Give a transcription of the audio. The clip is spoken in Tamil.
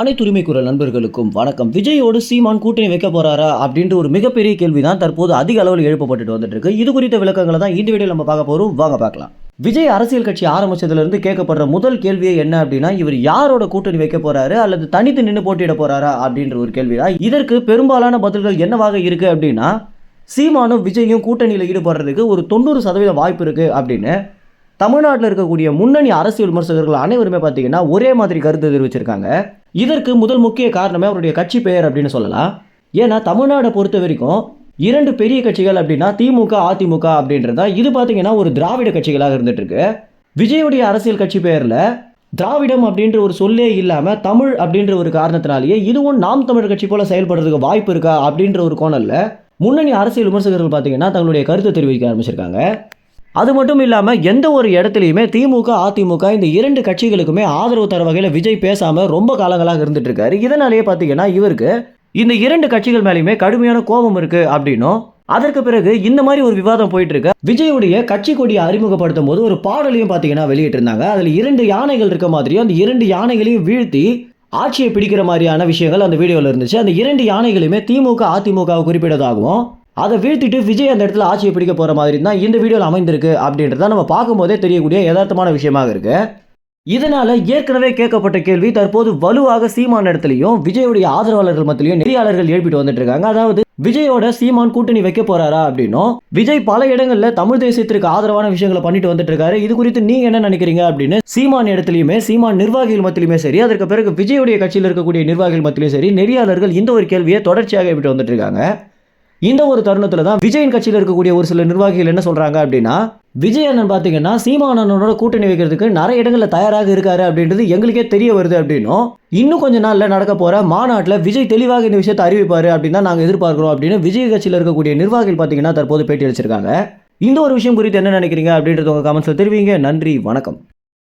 அனைத்து உரிமை குரல் நண்பர்களுக்கும் வணக்கம். விஜயோடு சீமான் கூட்டணி வைக்க போறாரா அப்படின்ற ஒரு மிகப்பெரிய கேள்வி தான் தற்போது அதிக அளவில் எழுப்பப்பட்டுட்டு வந்துட்டு இருக்கு இது குறித்த விளக்கங்களை தான் இந்த வீடியோ நம்ம பார்க்க போறோம். வாங்க பார்க்கலாம். விஜய் அரசியல் கட்சி ஆரம்பிச்சதுலேருந்து கேட்கப்படுற முதல் கேள்வியே என்ன அப்படின்னா இவர் யாரோட கூட்டணி வைக்க போறாரு அல்லது தனித்து நின்று போட்டியிட போறாரா அப்படின்ற ஒரு கேள்வி தான் இதற்கு பெரும்பாலான பதில்கள் என்னவாக இருக்கு அப்படின்னா சீமானும் விஜயும் கூட்டணியில் ஈடுபடுறதுக்கு ஒரு தொண்ணூறு சதவீத வாய்ப்பு இருக்கு அப்படின்னு தமிழ்நாட்டில் இருக்கக்கூடிய முன்னணி அரசியல் விமர்சகர்கள் அனைவருமே பார்த்தீங்கன்னா ஒரே மாதிரி கருத்து தெரிவிச்சிருக்காங்க. இதற்கு முதல் முக்கிய காரணமே அவருடைய கட்சி பெயர் அப்படின்னு சொல்லலாம். ஏன்னா தமிழ்நாடை பொறுத்த வரைக்கும் இரண்டு பெரிய கட்சிகள் அப்படின்னா திமுக அதிமுக அப்படின்றதா இது பார்த்தீங்கன்னா ஒரு திராவிட கட்சிகளாக இருந்துட்டு இருக்கு விஜயுடைய அரசியல் கட்சி பெயரில் திராவிடம் அப்படின்ற ஒரு சொல்லே இல்லாமல் தமிழ் அப்படின்ற ஒரு காரணத்தினாலேயே இதுவும் நாம் தமிழ் கட்சி போல செயல்படுறதுக்கு வாய்ப்பு இருக்கா அப்படின்ற ஒரு கோணல்ல முன்னணி அரசியல் விமர்சகர்கள் பார்த்தீங்கன்னா தங்களுடைய கருத்தை தெரிவிக்க ஆரம்பிச்சிருக்காங்க. அது மட்டும் இல்லாமல் எந்த ஒரு இடத்துலையுமே திமுக அதிமுக இந்த இரண்டு கட்சிகளுக்குமே ஆதரவு தர வகையில் விஜய் பேசாமல் ரொம்ப காலங்களாக இருந்துட்டு இருக்காரு. இதனாலேயே பார்த்தீங்கன்னா இவருக்கு இந்த இரண்டு கட்சிகள் மேலேயுமே கடுமையான கோபம் இருக்கு அப்படின்னும் அதற்கு பிறகு இந்த மாதிரி ஒரு விவாதம் போயிட்டு இருக்கு. விஜயுடைய கட்சி கொடியை அறிமுகப்படுத்தும் போது ஒரு பாடலையும் பார்த்தீங்கன்னா வெளியிட்டிருந்தாங்க. அதில் இரண்டு யானைகள் இருக்க மாதிரியும் அந்த இரண்டு யானைகளையும் வீழ்த்தி ஆட்சியை பிடிக்கிற மாதிரியான விஷயங்கள் அந்த வீடியோவில் இருந்துச்சு. அந்த இரண்டு யானைகளுமே திமுக அதிமுகவை குறிப்பிட்டதாகவும் அதை வீழ்த்திட்டு விஜய் அந்த இடத்துல ஆட்சியை பிடிக்க போகிற மாதிரி தான் இந்த வீடியோவில் அமைந்திருக்கு அப்படின்றத நம்ம பார்க்கும்போதே தெரியக்கூடிய யதார்த்தமான விஷயமாக இருக்கு. இதனால ஏற்கனவே கேட்கப்பட்ட கேள்வி தற்போது வலுவாக சீமான் இடத்துலையும் விஜயோடைய ஆதரவாளர்கள் மத்தியிலையும் நெறியாளர்கள் எழுப்பிட்டு வந்துட்டு இருக்காங்க அதாவது விஜயோட சீமான் கூட்டணி வைக்க போறாரா அப்படின்னும் விஜய் பல இடங்கள்ல தமிழ் தேசியத்திற்கு ஆதரவான விஷயங்களை பண்ணிட்டு வந்துட்டு இருக்காரு இது குறித்து நீங்க என்ன நினைக்கிறீங்க அப்படின்னு சீமான் இடத்துலையுமே சீமான் நிர்வாகிகள் மத்தியிலுமே சரி அதற்கு பிறகு விஜயோடைய கட்சியில் இருக்கக்கூடிய நிர்வாகிகள் மத்தியிலும் சரி நெறியாளர்கள் இந்த ஒரு கேள்வியை தொடர்ச்சியாக எழுப்பிட்டு வந்துட்டு இருக்காங்க இந்த ஒரு தருணத்தில் தான் விஜயின் கட்சியில் இருக்கக்கூடிய ஒரு சில நிர்வாகிகள் என்ன சொல்றாங்க அப்படின்னா விஜய் அண்ணன் பார்த்தீங்கன்னா சீமானனோட கூட்டணி வைக்கிறதுக்கு நிறைய இடங்களில் தயாராக இருக்காரு அப்படின்றது எங்களுக்கே தெரிய வருது அப்படின்னும். இன்னும் கொஞ்ச நாளில் நடக்க போற மாநாட்டில் விஜய் தெளிவாக இந்த விஷயத்தை அறிவிப்பாரு அப்படின்னு தான் நாங்கள் எதிர்பார்க்கிறோம் அப்படின்னு விஜய் கட்சியில் இருக்கக்கூடிய நிர்வாகிகள் பார்த்தீங்கன்னா தற்போது பேட்டி அளிச்சிருக்காங்க. இந்த ஒரு விஷயம் குறித்து என்ன நினைக்கிறீங்க அப்படின்றது உங்க கமெண்ட்ஸில் தெரிவிங்க. நன்றி வணக்கம்.